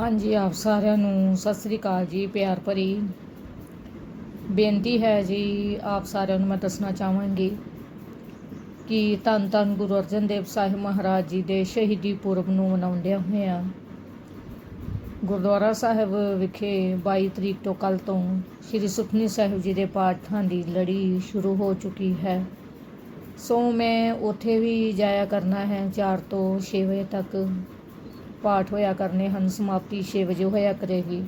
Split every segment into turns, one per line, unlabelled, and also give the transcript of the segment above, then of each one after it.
ਹਾਂਜੀ, ਆਪ ਸਾਰਿਆਂ ਨੂੰ ਸਤਿ ਸ੍ਰੀ ਅਕਾਲ ਜੀ, ਪਿਆਰ ਭਰੀ ਬੇਨਤੀ ਹੈ ਜੀ, ਆਪ ਸਾਰਿਆਂ ਨੂੰ ਮੈਂ ਦੱਸਣਾ ਚਾਹਾਂਗੀ ਕਿ ਧੰਨ ਧੰਨ ਗੁਰੂ ਅਰਜਨ ਦੇਵ ਸਾਹਿਬ ਮਹਾਰਾਜ ਜੀ ਦੇ ਸ਼ਹੀਦੀ ਪੁਰਬ ਨੂੰ ਮਨਾਉਂਦਿਆਂ ਹੋਇਆਂ ਗੁਰਦੁਆਰਾ ਸਾਹਿਬ ਵਿਖੇ 22 ਤਰੀਕ ਤੋਂ ਕੱਲ ਤੋਂ ਸ੍ਰੀ ਸੁਖਮਨੀ ਸਾਹਿਬ ਜੀ ਦੇ ਪਾਠਾਂ ਦੀ ਲੜੀ ਸ਼ੁਰੂ ਹੋ ਚੁੱਕੀ ਹੈ। ਸੋ ਮੈਂ ਉੱਥੇ ਵੀ ਜਾਇਆ ਕਰਨਾ ਹੈ 4 ਤੋਂ 6 ਵਜੇ ਤੱਕ। ਪਾਠ ਹੋਇਆ ਕਰਨੇ ਹਨ, ਸਮਾਪਤੀ 6 ਵਜੇ ਹੋਇਆ ਕਰੇਗੀ।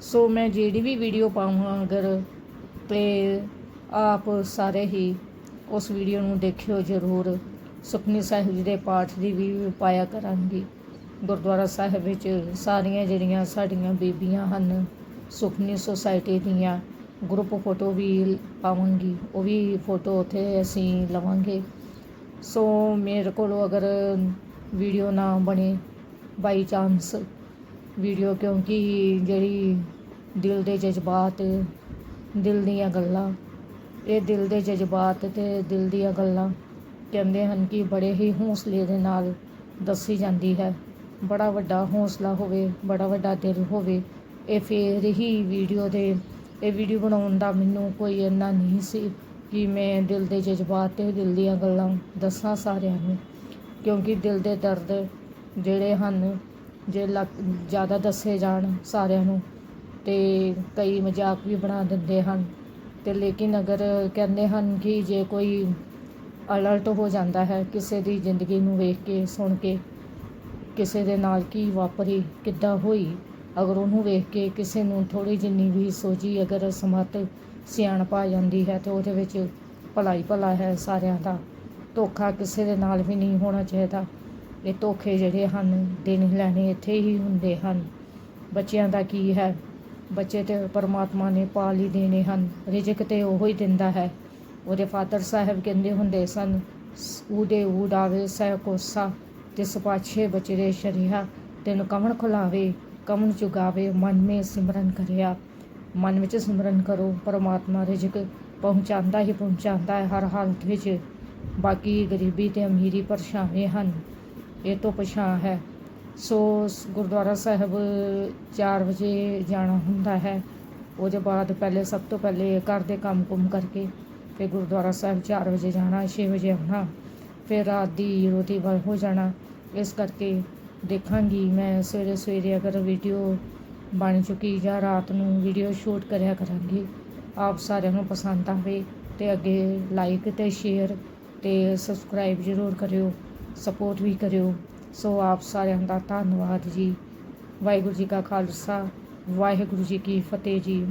ਸੋ ਮੈਂ ਜਿਹੜੀ ਵੀ ਵੀਡੀਓ ਪਾਵਾਂ ਅਗਰ, ਤੇ ਆਪ ਸਾਰੇ ਹੀ ਉਸ ਵੀਡੀਓ ਨੂੰ ਦੇਖਿਓ ਜ਼ਰੂਰ। ਸੁਖਨੀ ਸਾਹਿਬ ਜੀ ਦੇ ਪਾਠ ਦੀ ਵੀ ਪਾਇਆ ਕਰਾਂਗੀ। ਗੁਰਦੁਆਰਾ ਸਾਹਿਬ ਵਿੱਚ ਸਾਰੀਆਂ ਜਿਹੜੀਆਂ ਸਾਡੀਆਂ ਬੀਬੀਆਂ ਹਨ, ਸੁਖਨੀ ਸੁਸਾਇਟੀ ਦੀਆਂ ਗਰੁੱਪ ਫੋਟੋ ਵੀ ਪਾਵਾਂਗੀ, ਉਹ ਵੀ ਫੋਟੋ ਉੱਥੇ ਅਸੀਂ ਲਵਾਂਗੇ। ਸੋ ਮੇਰੇ ਕੋਲੋਂ ਅਗਰ ਵੀਡੀਓ ਨਾ ਬਣੇ ਬਾਈ ਚਾਂਸ ਵੀਡੀਓ ਕਿਉਂਕਿ ਜਿਹੜੀ ਦਿਲ ਦੇ ਜਜ਼ਬਾਤ, ਦਿਲ ਦੀਆਂ ਗੱਲਾਂ, ਇਹ ਦਿਲ ਦੇ ਜਜ਼ਬਾਤ ਤੇ ਦਿਲ ਦੀਆਂ ਗੱਲਾਂ ਕਹਿੰਦੇ ਹਨ ਕਿ ਬੜੇ ਹੀ ਹੌਸਲੇ ਦੇ ਨਾਲ ਦੱਸੀ ਜਾਂਦੀ ਹੈ। ਬੜਾ ਵੱਡਾ ਹੌਸਲਾ ਹੋਵੇ, ਬੜਾ ਵੱਡਾ ਦਿਲ ਹੋਵੇ, ਇਹ ਫੇਰ ਹੀ ਵੀਡੀਓ ਦੇ, ਇਹ ਵੀਡੀਓ ਬਣਾਉਣ ਦਾ ਮੈਨੂੰ ਕੋਈ ਇੰਨਾ ਨਹੀਂ ਸੀ ਕਿ ਮੈਂ ਦਿਲ ਦੇ ਜਜ਼ਬਾਤ ਤੇ ਦਿਲ ਦੀਆਂ ਗੱਲਾਂ ਦੱਸਾਂ ਸਾਰਿਆਂ ਨੂੰ। ਕਿਉਂਕਿ ਦਿਲ ਦੇ ਦਰਦ ਜਿਹੜੇ ਹਨ, ਜੇ ਲੱਗ, ਜ਼ਿਆਦਾ ਦੱਸੇ ਜਾਣ ਸਾਰਿਆਂ ਨੂੰ ਅਤੇ ਕਈ ਮਜ਼ਾਕ ਵੀ ਬਣਾ ਦਿੰਦੇ ਹਨ। ਅਤੇ ਲੇਕਿਨ ਅਗਰ ਕਹਿੰਦੇ ਹਨ ਕਿ ਜੇ ਕੋਈ ਅਲਰਟ ਹੋ ਜਾਂਦਾ ਹੈ ਕਿਸੇ ਦੀ ਜ਼ਿੰਦਗੀ ਨੂੰ ਵੇਖ ਕੇ, ਸੁਣ ਕੇ, ਕਿਸੇ ਦੇ ਨਾਲ ਕੀ ਵਾਪਰੀ, ਕਿੱਦਾਂ ਹੋਈ, ਅਗਰ ਉਹਨੂੰ ਵੇਖ ਕੇ ਕਿਸੇ ਨੂੰ ਥੋੜੀ ਜਿੰਨੀ ਵੀ ਸੋਝੀ ਅਗਰ ਸਮਤ ਸਿਆਣਪ ਆ ਜਾਂਦੀ ਹੈ ਤੇ ਉਹਦੇ ਵਿੱਚ ਭਲਾਈ ਭਲਾ ਹੈ ਸਾਰਿਆਂ ਦਾ, ਧੋਖਾ ਕਿਸੇ ਦੇ ਨਾਲ ਵੀ ਨਹੀਂ ਹੋਣਾ ਚਾਹੀਦਾ। ਇਹ ਧੋਖੇ ਜਿਹੜੇ ਹਨ, ਦੇਣੇ ਲੈਣੇ ਇੱਥੇ ਹੀ ਹੁੰਦੇ ਹਨ। ਬੱਚਿਆਂ ਦਾ ਕੀ ਹੈ? ਬੱਚੇ ਤੇ ਪਰਮਾਤਮਾ ਨੇ ਪਾਲ ਹੀ ਦੇਣੇ ਹਨ। ਰਿਜ਼ਕ ਤੇ ਉਹ ਹੀ ਦਿੰਦਾ ਹੈ। ਉਹਦੇ ਫਾਦਰ ਸਾਹਿਬ ਕਹਿੰਦੇ ਹੁੰਦੇ ਸਨ ਉਹਦੇ ਉਡਾਵੇ ਸਹਿ ਕੋਸਾ, ਤਿਸ ਪਾਛੇ ਬਚਰੇ ਸ਼ਰੀਆ ਤੈਨੂੰ ਕਮਣ ਖੁਲਾਵੇ ਕਮਣ ਚੁਗਾਵੇ ਮਨ ਮੇ ਸਿਮਰਨ ਕਰਿਆ। ਮਨ ਵਿੱਚ ਸਿਮਰਨ ਕਰੋ, ਪਰਮਾਤਮਾ ਰਿਜ਼ਕ ਪਹੁੰਚਾਉਂਦਾ ਹੀ ਪਹੁੰਚਾਉਂਦਾ ਹੈ ਹਰ ਹਾਲਤ ਵਿੱਚ। ਬਾਕੀ ਗਰੀਬੀ ਤੇ ਅਮੀਰੀ ਪਰਛਾਵੇਂ ਹਨ। ਇਹ ਤੋਂ ਪਛਾਣ ਹੈ। ਸੋ ਗੁਰਦੁਆਰਾ ਸਾਹਿਬ 4 ਵਜੇ ਜਾਣਾ ਹੁੰਦਾ ਹੈ। ਉਹਦੇ ਬਾਅਦ ਪਹਿਲੇ ਸਭ ਤੋਂ ਪਹਿਲੇ ਘਰ ਦੇ ਕੰਮ ਕੁਮ ਕਰਕੇ ਫਿਰ ਗੁਰਦੁਆਰਾ ਸਾਹਿਬ 4 ਵਜੇ ਜਾਣਾ 6 ਵਜੇ ਆਉਣਾ, ਫਿਰ ਰਾਤ ਦੀ ਰੋਟੀ ਵੱਲ ਹੋ ਜਾਣਾ। ਇਸ ਕਰਕੇ ਦੇਖਾਂਗੀ ਮੈਂ ਸਵੇਰੇ ਸਵੇਰੇ ਅਗਰ ਵੀਡੀਓ ਬਣ ਚੁੱਕੀ ਜਾਂ ਰਾਤ ਨੂੰ ਵੀਡੀਓ ਸ਼ੂਟ ਕਰਿਆ ਕਰਾਂਗੀ, ਆਪ ਸਾਰਿਆਂ ਨੂੰ ਪਸੰਦ ਆਵੇ ਤੇ ਅੱਗੇ ਲਾਈਕ ਤੇ ਸ਼ੇਅਰ ਤੇ ਸਬਸਕ੍ਰਾਈਬ ਜ਼ਰੂਰ ਕਰਿਓ। ਸਪੋਰਟ ਵੀ ਕਰਿਓ। ਸੋ ਆਪ ਸਾਰਿਆਂ ਦਾ ਧੰਨਵਾਦ ਜੀ। ਵਾਹਿਗੁਰੂ ਜੀ ਕਾ ਖਾਲਸਾ, ਵਾਹਿਗੁਰੂ ਜੀ ਕੀ ਫਤਿਹ ਜੀ।